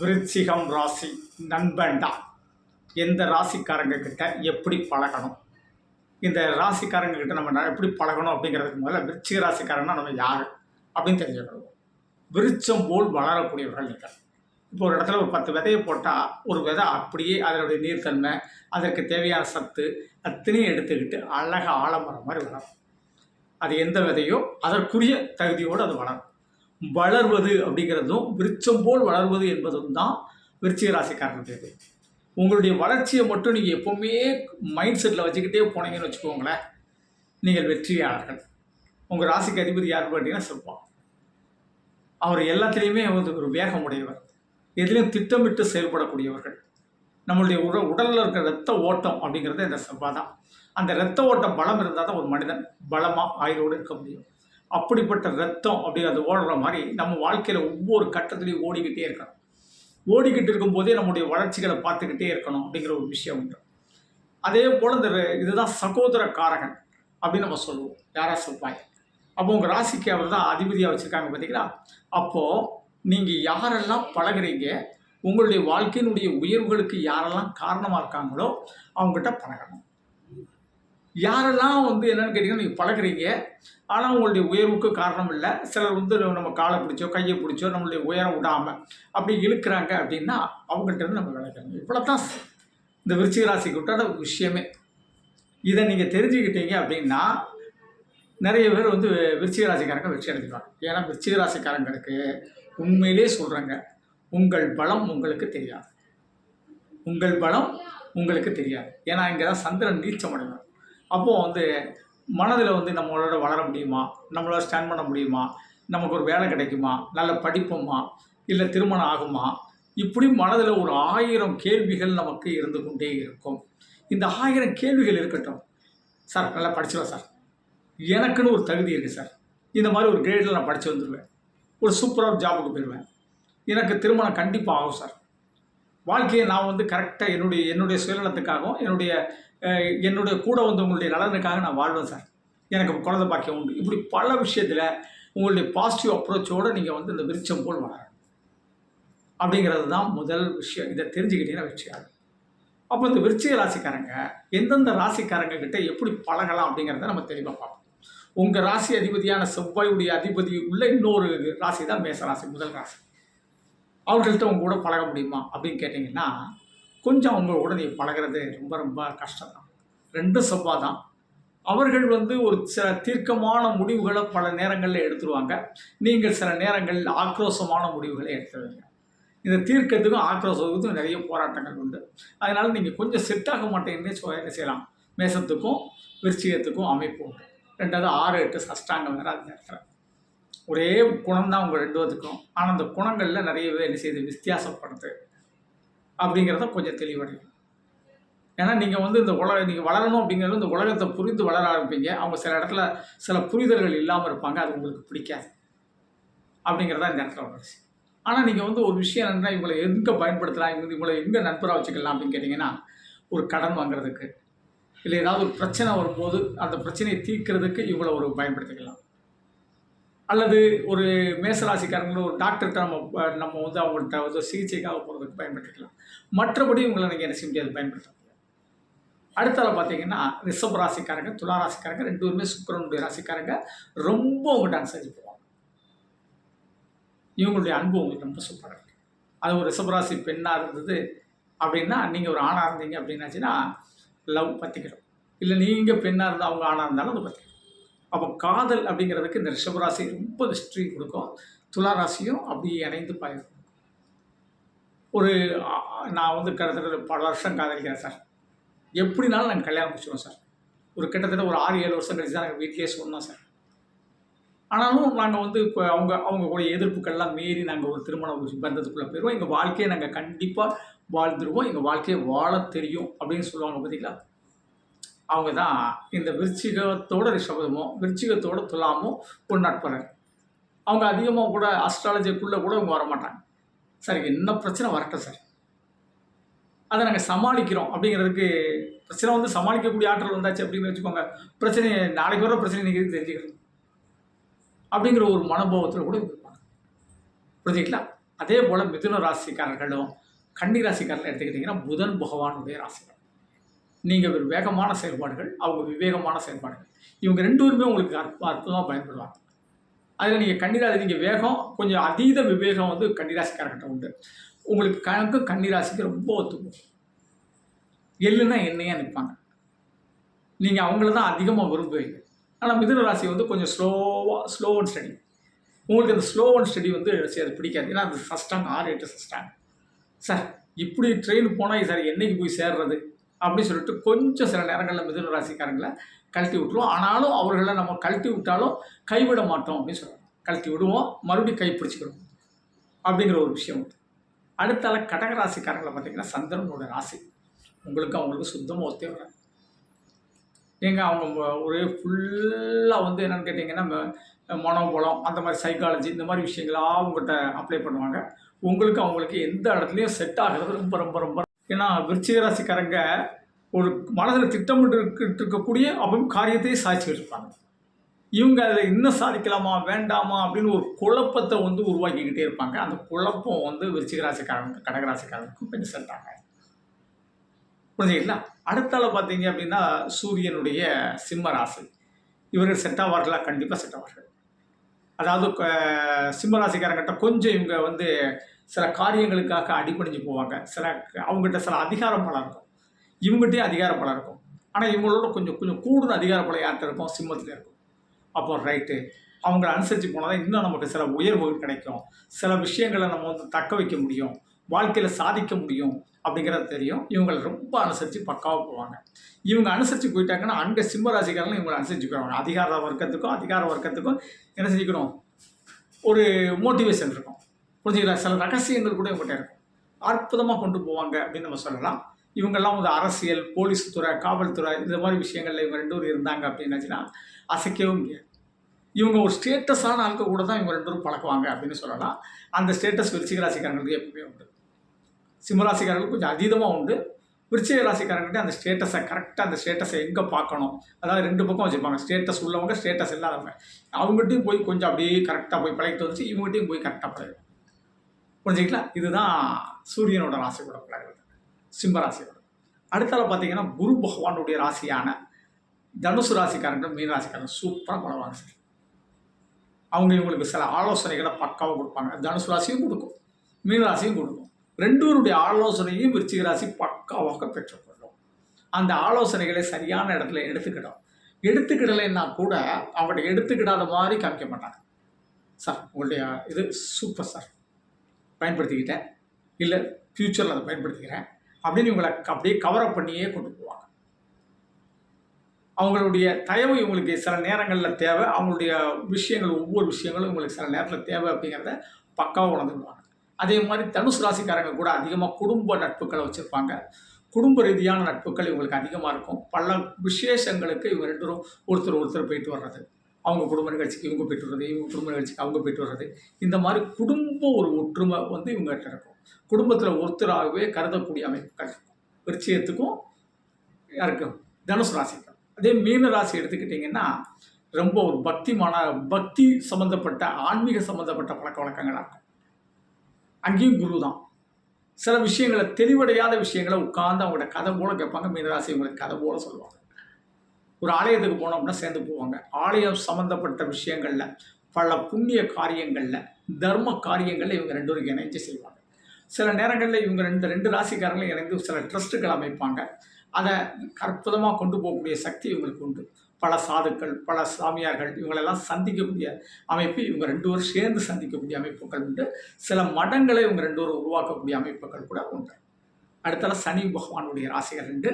விருச்சிகம் ராசி நண்பண்டா எந்த ராசிக்காரங்க கிட்ட எப்படி பழகணும்? இந்த ராசிக்காரங்க கிட்ட நம்ம எப்படி பழகணும் அப்படிங்கிறதுக்கு முதல்ல விருச்சிக ராசிக்காரன்னா நம்ம யார்? அப்படின்னு தெரிஞ்சுக்கணும். விருச்சம் போல் வளரக்கூடியவர்கள் நீங்கள். இப்போ ஒரு இடத்துல ஒரு பத்து விதையை போட்டால் ஒரு விதை அப்படியே அதனுடைய நீர்த்தன்மை அதற்கு தேவையான சத்து அத்தனையும் எடுத்துக்கிட்டு அழகாக ஆழம்பரம் மாதிரி வளரும். அது எந்த விதையோ அதற்குரிய தகுதியோடு அது வளரும். வளர்வது அப்படிங்கிறதும் விருச்சம் போல் வளர்வது என்பதும் தான் விருச்சிக ராசிக்காரனுடையது உங்களுடைய வளர்ச்சியை மட்டும் நீங்கள் எப்போவுமே மைண்ட் செட்டில் வச்சுக்கிட்டே போனீங்கன்னு வச்சுக்கோங்களேன். நீங்கள் வெற்றியாளர்கள். உங்கள் ராசிக்கு அதிபதி யார் பார்த்தீங்கன்னா செவ்வாய். அவர் எல்லாத்துலேயுமே வந்து ஒரு வேகம் உடையவர் எதிலையும் திட்டமிட்டு செயல்படக்கூடியவர்கள். நம்மளுடைய உட உடலில் இருக்கிற ரத்த ஓட்டம் அப்படிங்கிறது இந்த செவ்வாய் தான். அந்த ரத்த ஓட்டம் பலம் இருந்தால் தான் ஒரு மனிதன் பலமாக ஆயுளோடு இருக்க முடியும். அப்படிப்பட்ட ரத்தம் அப்படி ஓடுற மாதிரி நம்ம வாழ்க்கையில் ஒவ்வொரு கட்டத்துலையும் ஓடிக்கிட்டே இருக்கணும். ஓடிக்கிட்டு இருக்கும்போதே நம்முடைய வளர்ச்சிகளை பார்த்துக்கிட்டே இருக்கணும் அப்படிங்கிற ஒரு விஷயம் உண்டு. அதே போல் இந்த இதுதான் சகோதர காரகன் அப்படின்னு நம்ம சொல்லுவோம். யாரா சொல்வாய்? அப்போ உங்கள் ராசிக்கு அவர் தான் அதிபதியாக வச்சுருக்காங்க பார்த்தீங்களா அப்போது நீங்கள் யாரெல்லாம் பழகுறீங்க உங்களுடைய வாழ்க்கையினுடைய உயர்வுகளுக்கு யாரெல்லாம் காரணமாக இருக்காங்களோ அவங்ககிட்ட பழகணும். யாரெல்லாம் வந்து என்னென்னு கேட்டிங்கன்னா நீங்கள் பழகுறீங்க. ஆனால் உங்களுடைய உயர்வுக்கு காரணம் இல்லை சிலர் வந்து நம்ம காலை பிடிச்சோ கையை பிடிச்சோ நம்மளுடைய உயரம் விடாமல் அப்படி இழுக்கிறாங்க அப்படின்னா அவங்கள்ட்ட இருந்து நம்ம விளைக்கணும் இவ்வளோ தான் இந்த விருச்சிக ராசிக்கு விட்டாத விஷயமே. இதை நீங்கள் தெரிஞ்சுக்கிட்டீங்க அப்படின்னா நிறைய பேர் வந்து விருச்சிக ராசிக்காரங்க வெற்றி அடைஞ்சிடுவாங்க ஏன்னா விருச்சிக ராசிக்காரங்களுக்கு உண்மையிலே சொல்கிறாங்க உங்கள் பலம் உங்களுக்கு தெரியாது. உங்கள் பலம் உங்களுக்கு தெரியாது. ஏன்னா இங்கே தான் சந்திரன் நீச்சம் அடைவார். அப்போது வந்து மனதில் வந்து நம்மளோட வளர முடியுமா? நம்மளோட ஸ்டாண்ட் பண்ண முடியுமா? நமக்கு ஒரு வேலை கிடைக்குமா? நல்ல படிப்போமா? இல்லை திருமணம் ஆகுமா? இப்படி மனதில் ஒரு ஆயிரம் கேள்விகள் நமக்கு இருந்து கொண்டே இருக்கும். இந்த ஆயிரம் கேள்விகள் இருக்கட்டும். சார் நல்லா படிச்சிடுவேன் சார். எனக்குன்னு ஒரு தகுதி இருக்குது சார். இந்த மாதிரி ஒரு கிரேடில் நான் படித்து வந்துடுவேன் ஒரு சூப்பராக ஜாபுக்கு போயிடுவேன் எனக்கு திருமணம் கண்டிப்பாக ஆகும் சார். வாழ்க்கையை நான் வந்து கரெக்டாக என்னுடைய என்னுடைய சுயநலத்துக்காகவும் என்னுடைய என்னுடைய கூட வந்தவங்களுடைய நலனுக்காக நான் வாழ்வேன் சார். எனக்கு குழந்தை பாக்கியம் உண்டு. இப்படி பல விஷயத்தில் உங்களுடைய பாசிட்டிவ் அப்ரோச்சோடு நீங்கள் வந்து இந்த விருச்சம் போல் வளரணும். அப்படிங்கிறது தான் முதல் விஷயம். இதை தெரிஞ்சுக்கிட்டீங்கன்னா விஷயம் அப்போ இந்த விருச்சிக ராசிக்காரங்க எந்தெந்த ராசிக்காரங்க கிட்ட எப்படி பழகலாம் அப்படிங்கிறத நம்ம தெளிவாக பார்ப்போம். உங்கள் ராசி அதிபதியான செவ்வாயுடைய அதிபதி உள்ள இன்னொரு ராசி தான் மேச ராசி முதல் ராசி. அவர்கள்ட்ட உங்க கூட பழக முடியுமா அப்படின்னு கேட்டிங்கன்னா கொஞ்சம் அவங்க உடனே நீ பழகிறது ரொம்ப ரொம்ப கஷ்டம் தான் ரெண்டும் செவ்வாய் தான் அவர்கள் வந்து ஒரு சில தீர்க்கமான முடிவுகளை பல நேரங்களில் எடுத்துருவாங்க. நீங்கள் சில நேரங்களில் ஆக்ரோஷமான முடிவுகளை எடுத்துருவீங்க. இந்த தீர்க்கத்துக்கும் ஆக்ரோஷத்துக்கும் நிறைய போராட்டங்கள் உண்டு. அதனால் நீங்கள் கொஞ்சம் செட்டாக ஆக மாட்டேங்குன்னே என்ன செய்யலாம்? மேசத்துக்கும் விருச்சிகத்துக்கும் அமைப்பு உண்டு. ரெண்டாவது ஆறு எட்டு சஷ்டாங்கம் வேறு அது நேரத்தில். ஒரே குணம் தான் உங்கள் ரெண்டு பேத்துக்கும். ஆனால் அந்த குணங்களில் நிறையவே என்ன செய்யுது? வித்தியாசப்படுது. அப்படிங்கிறத கொஞ்சம் தெளிவடையும். ஏன்னா நீங்கள் வந்து இந்த உலக நீங்கள் வளரணும் அப்படிங்கிறது இந்த உலகத்தை புரிந்து வளர ஆரம்பிப்பீங்க. அவங்க சில இடத்துல சில புரிதல்கள் இல்லாமல் இருப்பாங்க. அது உங்களுக்கு பிடிக்காது. அப்படிங்கிறதா இந்த இடத்துல வளர்ச்சி ஆனால் நீங்கள் வந்து ஒரு விஷயம் என்னென்னா இவங்களை எங்கே பயன்படுத்தலாம்? இவங்க இவங்களை எங்கே நண்பராக வச்சுக்கலாம் அப்படின்னு கேட்டிங்கன்னா ஒரு கடன் வாங்குறதுக்கு இல்லை ஏதாவது ஒரு பிரச்சனை வரும்போது அந்த பிரச்சனையை தீர்க்கிறதுக்கு இவங்களை ஒரு பயன்படுத்திக்கலாம். அல்லது ஒரு மேசராசிக்காரங்களும் ஒரு டாக்டர்கிட்ட நம்ம நம்ம வந்து அவங்கள்ட்ட வந்து சிகிச்சைக்காக போகிறதுக்கு பயன்படுத்திக்கலாம். மற்றபடி உங்களை நீங்கள் என்ன செய்ய முடியாது பயன்படுத்த அடுத்தால பார்த்தீங்கன்னா ரிஷப் ராசிக்காரங்க துலா ராசிக்காரங்க ரெண்டு பேருமே சுக்கிரனுடைய ராசிக்காரங்க ரொம்ப உங்கள்கிட்ட அனுசரிச்சு போவாங்க. இவங்களுடைய அன்பு உங்களுக்கு ரொம்ப சூப்பராக இருக்கு. அது ஒரு ரிஷபராசி பெண்ணாக இருந்தது அப்படின்னா நீங்கள் ஒரு ஆணாக இருந்தீங்க அப்படின்னாச்சுன்னா லவ் பற்றிக்கிறோம் இல்லை நீங்கள் பெண்ணாக இருந்தால் அவங்க ஆணாக இருந்தாலும் அது பற்றிக்கிறோம் அப்போ காதல் அப்படிங்கிறதுக்கு இந்த ரிஷபராசி ரொம்ப ஹிஸ்ட்ரி கொடுக்கும். துலா ராசியும் அப்படி இணைந்து பாயிருக்கும் ஒரு நான் வந்து கிட்டத்தட்ட பல வருஷம் காதலிக்கிறேன் சார். எப்படினாலும் நாங்கள் கல்யாணம் முடிச்சிடுவோம் சார். ஒரு கிட்டத்தட்ட ஒரு ஆறு ஏழு வருஷம் கழிச்சு தான் நாங்கள் வீட்டிலேயே சொன்னோம் சார். ஆனாலும் நாங்கள் வந்து இப்போ அவங்க அவங்க கூட எதிர்ப்புகள்லாம் மீறி நாங்கள் ஒரு திருமண ஒரு பந்தத்துக்குள்ளே போயிடுவோம் எங்கள் வாழ்க்கையை நாங்கள் கண்டிப்பாக வாழ்ந்துருவோம். எங்கள் வாழ்க்கையை வாழ தெரியும் அப்படின்னு சொல்லுவாங்க பார்த்தீங்களா அவங்க தான் இந்த விருச்சிகத்தோட ரிஷபதமோ விருச்சிகத்தோட துலாமோ ஒரு அவங்க அதிகமாக கூட அஸ்ட்ராலஜிக்குள்ளே கூட அவங்க வர மாட்டாங்க சார் என்ன பிரச்சனை? வரட்டும் சார். அதை நாங்கள் சமாளிக்கிறோம் அப்படிங்கிறதுக்கு பிரச்சனை வந்து சமாளிக்கக்கூடிய ஆற்றல் வந்தாச்சு அப்படின்னு வச்சுக்கோங்க. பிரச்சனை நாளைக்கு வர பிரச்சனை நீங்கள் தெரிஞ்சுக்கிறது அப்படிங்கிற ஒரு மனோபாவத்தில் கூட இருப்பாங்க. புரிஞ்சுக்கலாம் அதே போல் மிதுன ராசிக்காரர்களும் கன்னி ராசிக்காரர்கள் எடுத்துக்கிட்டிங்கன்னா புதன் பகவானுடைய ராசிகள் நீங்கள் ஒரு வேகமான செயல்பாடுகள் அவங்க விவேகமான செயல்பாடுகள். இவங்க ரெண்டு பேருமே உங்களுக்கு அற்ப அற்புதமாக பயன்படுவாங்க. அதில் நீங்கள் கன்னிராசி நீங்கள் வேகம் கொஞ்சம் அதீத விவேகம் வந்து கன்னிராசிக்காரர்கிட்ட உண்டு. உங்களுக்கு கணக்கு கன்னிராசிக்கு ரொம்ப ஒத்துக்கும் எள்ளுன்னா என்னையே நிற்பாங்க நீங்கள் அவங்கள தான் அதிகமாக விரும்புவீங்க. ஆனால் மிதுன ராசி வந்து கொஞ்சம் ஸ்லோவாக ஸ்லோ அண்ட் ஸ்டடி உங்களுக்கு அந்த ஸ்லோ அண்ட் ஸ்டடி வந்து அது பிடிக்காது. ஏன்னா அது ஃபஸ்ட்டாங்க ஆறு எட்டு ஃபஸ்ட்டாங்க சார் இப்படி ட்ரெயின் போனால் சார் என்னைக்கு போய் சேர்றது? அப்படின்னு சொல்லிட்டு கொஞ்சம் சில நேரங்களில் மிதுன ராசிக்காரங்களை கழட்டி விட்டுருவோம். ஆனாலும் அவர்களை நம்ம கழட்டி விட்டாலும் கைவிட மாட்டோம் அப்படின்னு சொல்லுவோம் கழட்டி விடுவோம் மறுபடியும் கை பிடிச்சிக்கிடுவோம் அப்படிங்கிற ஒரு விஷயம் உண்டு. அடுத்தால கடக ராசிக்காரங்களை பார்த்தீங்கன்னா சந்திரனோட ராசி. உங்களுக்கு அவங்களுக்கு சுத்தமாக ஒத்தே வராது. நீங்கள் அவங்க ஒரே ஃபுல்லாக வந்து என்னென்னு கேட்டிங்கன்னா மனோபலம் அந்த மாதிரி சைக்காலஜி இந்த மாதிரி விஷயங்களாக உங்கள்கிட்ட அப்ளை பண்ணுவாங்க. உங்களுக்கு அவங்களுக்கு எந்த இடத்துலையும் செட் ஆகிறது ரொம்ப ரொம்ப ரொம்ப ஏன்னா விருச்சிக ராசிக்காரங்க ஒரு மனதில் திட்டமிட்டு இருக்கிட்டு இருக்கக்கூடிய அப்பவும் காரியத்தையே சாதிச்சுட்டு வச்சுருப்பாங்க. இவங்க அதில் இன்னும் சாதிக்கலாமா வேண்டாமா அப்படின்னு ஒரு குழப்பத்தை வந்து உருவாக்கிக்கிட்டே இருப்பாங்க. அந்த குழப்பம் வந்து விருச்சிக ராசிக்காரனுக்கு கடகராசிக்காரனுக்கும் பெண் சென்றாங்க புரிஞ்சுங்களா அடுத்தால பார்த்தீங்க அப்படின்னா சூரியனுடைய சிம்ம ராசி. இவர்கள் செட் ஆவார்களா? கண்டிப்பாக செட் ஆவார்கள். அதாவது சிம்மராசிக்காரங்கிட்ட சிம்ம ராசிக்காரங்கிட்ட கொஞ்சம் இவங்க வந்து சில காரியங்களுக்காக அடிபணிஞ்சு போவாங்க. சில அவங்ககிட்ட சில அதிகாரம் பலம் இருக்கும். இவங்ககிட்டயும் அதிகாரம் பலம் இருக்கும். ஆனால் இவங்களோட கொஞ்சம் கொஞ்சம் கூடுதல் அதிகார பலம் யார்கிட்ட இருக்கும் சிம்மத்தில் இருக்கும். அப்போ ரைட்டு அவங்கள அனுசரித்து போனால் தான் இன்னும் நமக்கு சில உயர்வுகள் கிடைக்கும். சில விஷயங்களை நம்ம வந்து தக்க வைக்க முடியும். வாழ்க்கையில் சாதிக்க முடியும் அப்படிங்கிறது தெரியும். இவங்களை ரொம்ப அனுசரித்து பக்காவாக போவாங்க. இவங்க அனுசரித்து போயிட்டாங்கன்னா அங்கே சிம்ம ராசிக்காரங்களும் இவங்களை அனுசரிச்சுக்கிறாங்க அதிகார வர்க்கத்துக்கும் அதிகார வர்க்கத்துக்கும் என்ன செஞ்சுக்கணும்? ஒரு மோட்டிவேஷன் இருக்கும். புரிஞ்சுங்களா சில ரகசியங்கள் கூட இவங்ககிட்ட இருக்கும். அற்புதமாக கொண்டு போவாங்க அப்படின்னு நம்ம சொல்லலாம். இவங்கெல்லாம் வந்து அரசியல் போலீஸ் துறை காவல்துறை இந்த மாதிரி விஷயங்களில் இவங்க ரெண்டு பேரும் இருந்தாங்க அப்படின்னாச்சுன்னா அசைக்கவே முடியாது. இவங்க ஒரு ஸ்டேட்டஸான ஆட்கள் கூட தான் இவங்க ரெண்டு பேரும் பழக்குவாங்க அப்படின்னு சொல்லலாம். அந்த ஸ்டேட்டஸ் விருச்சிக ராசிக்காரங்களுக்கு எப்பவுமே உண்டு. சிம்மராசிக்காரர்களுக்கு கொஞ்சம் அதீதமாக உண்டு. விருச்சிக ராசிக்காரங்கிட்ட அந்த ஸ்டேட்டஸை கரெக்டாக அந்த ஸ்டேட்டஸை எங்கே பார்க்கணும்? அதாவது ரெண்டு பக்கம் வச்சுருப்பாங்க. ஸ்டேட்டஸ் உள்ளவங்க ஸ்டேட்டஸ் இல்லாதவங்க. அவங்ககிட்டயும் போய் கொஞ்சம் அப்படியே கரெக்டாக போய் பழகிட்டு வந்துச்சு. இவங்ககிட்டையும் போய் கரெக்டாக பழகும் புரிஞ்சுக்கலாம் இதுதான் சூரியனோட ராசியோட பழகிறது சிம்ம ராசியோட. அடுத்தால பார்த்தீங்கன்னா குரு பகவானுடைய ராசியான தனுசு ராசிக்காரங்க மீன் ராசிக்காரங்க சூப்பராக பழவாங்க சார் அவங்க இவங்களுக்கு சில ஆலோசனைகளை பக்காவாக கொடுப்பாங்க. தனுசு ராசியும் கொடுக்கும் மீன ராசியும் கொடுக்கும். ரெண்டூருடைய ஆலோசனையும் விருச்சிக ராசி பக்காவாக பெற்றுக்கொள்ளும். அந்த ஆலோசனைகளை சரியான இடத்துல எடுத்துக்கிடும். எடுத்துக்கிடலைன்னா கூட அவங்கள்ட்ட எடுத்துக்கிடாத மாதிரி காமிக்க மாட்டாங்க. சார் உங்களுடைய இது சூப்பர் சார். பயன்படுத்திக்கிட்டேன். இல்லை ஃப்யூச்சரில் அதை பயன்படுத்திக்கிறேன். அப்படின்னு இவங்களை அப்படியே கவரப் பண்ணியே கொண்டு போவாங்க. அவங்களுடைய தயவு இவங்களுக்கு சில நேரங்களில் தேவை. அவங்களுடைய விஷயங்கள் ஒவ்வொரு விஷயங்களும் இவங்களுக்கு சில நேரத்தில் தேவை அப்படிங்கிறத பக்காவாக உணர்ந்துடுவாங்க அதே மாதிரி தனுசு ராசிக்காரங்க கூட அதிகமாக குடும்ப நட்புகளை வச்சுருப்பாங்க. குடும்ப ரீதியான நட்புகள் இவங்களுக்கு அதிகமாக இருக்கும். பல விசேஷங்களுக்கு இவங்க ரெண்டு ஒருத்தர் ஒருத்தர் போயிட்டு வர்றது. அவங்க குடும்ப நிகழ்ச்சிக்கு இவங்க போயிட்டு வர்றது இவங்க குடும்ப நிகழ்ச்சிக்கு அவங்க போயிட்டு வர்றது. இந்த மாதிரி குடும்ப ஒரு ஒற்றுமை வந்து இவங்க இருக்கும். குடும்பத்தில் ஒருத்தராகவே கருதக்கூடிய அமைப்புகள் இருக்கும். விருச்சியத்துக்கும் யாருக்கும்? தனுசு ராசிக்கும். அதே மீன ராசி எடுத்துக்கிட்டிங்கன்னா ரொம்ப ஒரு பக்திமான பக்தி சம்மந்தப்பட்ட ஆன்மீக சம்மந்தப்பட்ட பழக்க வழக்கங்களாக இருக்கும். அங்கேயும் குரு தான். சில விஷயங்களை தெளிவடையாத விஷயங்களை உட்கார்ந்து அவங்களோட கதை போல கேட்பாங்க. மீனராசி இவங்களுக்கு கதை போல சொல்லுவாங்க. ஒரு ஆலயத்துக்கு போனோம் அப்படின்னா சேர்ந்து போவாங்க. ஆலயம் சம்மந்தப்பட்ட விஷயங்களில் பல புண்ணிய காரியங்களில் தர்ம காரியங்களில் இவங்க ரெண்டு பேரும் இணைஞ்சு செய்வாங்க. சில நேரங்களில் இவங்க ரெண்டு ரெண்டு ராசிக்காரங்களும் இணைந்து சில ட்ரஸ்ட்டுகள் அமைப்பாங்க. அதை அற்புதமாக கொண்டு போகக்கூடிய சக்தி இவங்களுக்கு உண்டு. பல சாதுக்கள் பல சாமியார்கள் இவங்களெல்லாம் சந்திக்கக்கூடிய அமைப்பு இவங்க ரெண்டு பேரும் சேர்ந்து சந்திக்கக்கூடிய அமைப்புகள் உண்டு. சில மடங்களை இவங்க ரெண்டு பேரும் உருவாக்கக்கூடிய அமைப்புகள் கூட உண்டு. அடுத்தால சனி பகவானுடைய ராசிகள் ரெண்டு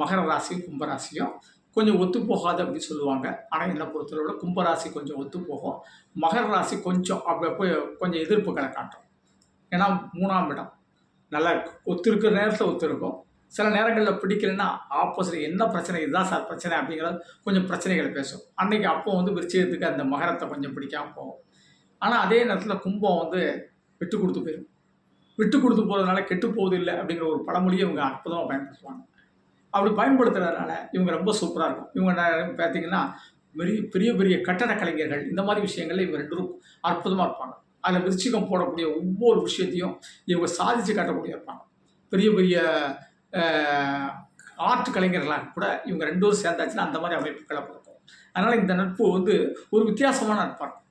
மகர ராசியும் கும்பராசியும். கொஞ்சம் ஒத்து போகாது அப்படின்னு சொல்லுவாங்க. ஆனால் என்னை பொறுத்தளவில் கும்பராசி கொஞ்சம் ஒத்து போகும். மகர ராசி கொஞ்சம் அப்பப்போ கொஞ்சம் எதிர்ப்புகளை காட்டும். ஏன்னா மூணாம் இடம். நல்லா ஒத்து இருக்கிற நேரத்தில் ஒத்து இருக்கும். சில நேரங்களில் பிடிக்கலன்னா ஆப்போசிட் என்ன பிரச்சனை இதுதான் சார் பிரச்சனை அப்படிங்கிறது கொஞ்சம் பிரச்சனைகளை பேசும். அன்றைக்கி அப்போ வந்து விருச்சிகத்துக்கு அந்த மகரத்தை கொஞ்சம் பிடிக்காமல் போகும். ஆனால் அதே நேரத்தில் கும்பம் வந்து விட்டு கொடுத்து போயிடும் விட்டு கொடுத்து போகிறதுனால கெட்டு போவதில்லை இல்லை அப்படிங்கிற ஒரு பழமொழியை இவங்க அற்புதமாக பயன்படுத்துவாங்க. அப்படி பயன்படுத்துறதுனால இவங்க ரொம்ப சூப்பராக இருக்கும். இவங்க ந- பார்த்தீங்கன்னா பெரிய பெரிய பெரிய கட்டட கலைஞர்கள் இந்த மாதிரி விஷயங்கள்ல இவங்க ரெண்டு அற்புதமாக இருப்பாங்க. அதில் விருச்சிகம் போடக்கூடிய ஒவ்வொரு விஷயத்தையும் இவங்க சாதித்து காட்டக்கூடிய இருப்பாங்க. பெரிய பெரிய ஆர்ட் கலைஞர்களாக கூட இவங்க ரெண்டும் சேர்ந்தாச்சுன்னா அந்த மாதிரி அமைப்புகளை கொடுக்கும் அதனால் இந்த நட்பு வந்து ஒரு வித்தியாசமான நட்பாக இருக்கும்.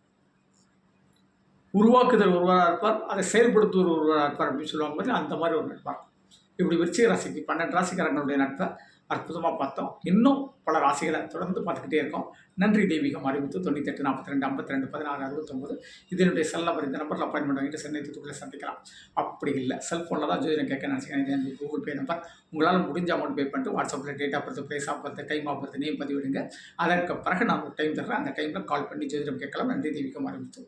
உருவாக்குதல் ஒருவராக இருப்பார் அதை செயல்படுத்துவர் ஒருவராக இருப்பார் அப்படின்னு சொல்லுவாங்க பார்த்தீங்கன்னா அந்த மாதிரி ஒரு நட்பாக இருக்கும். இப்படி விருச்சிக ராசிக்கு பன்னெண்டு ராசிக்காரங்களுடைய நட்பை அற்புதமாக பார்த்தோம். இன்னும் பல ராசிகளை தொடர்ந்து பார்த்துக்கிட்டே இருக்கோம். நன்றி தெய்வீகம் அறிவித்து தொண்ணூத்தெட்டு நாற்பத்தி ரெண்டு ஐம்பத்தி ரெண்டு பதினாறு அறுபத்தொம்பது. இதனுடைய செல் நம்பர் இந்த நம்பரில் அப்பாயின்மெண்ட் வாங்கிட்டு சென்னை தூத்துக்குள்ள சந்திக்கலாம். அப்படி இல்லை. செல்ஃபோனில் தான் ஜோதிடம் கேட்க நினச்சிக்கிறேன். இது கூகுள் பே நம்பர் உங்களால் முடிஞ்ச அமௌண்ட் பே பண்ணிட்டு வாட்ஸ்அப்பில் date of birth place of birth time of birth name பதிவிடுங்க. அதற்கு பிறகு நான் ஒரு டைம் தர்றேன். அந்த டைமில் கால் பண்ணி ஜோதிடம் கேட்கலாம். நன்றி தெய்வீகம் அறிவித்து.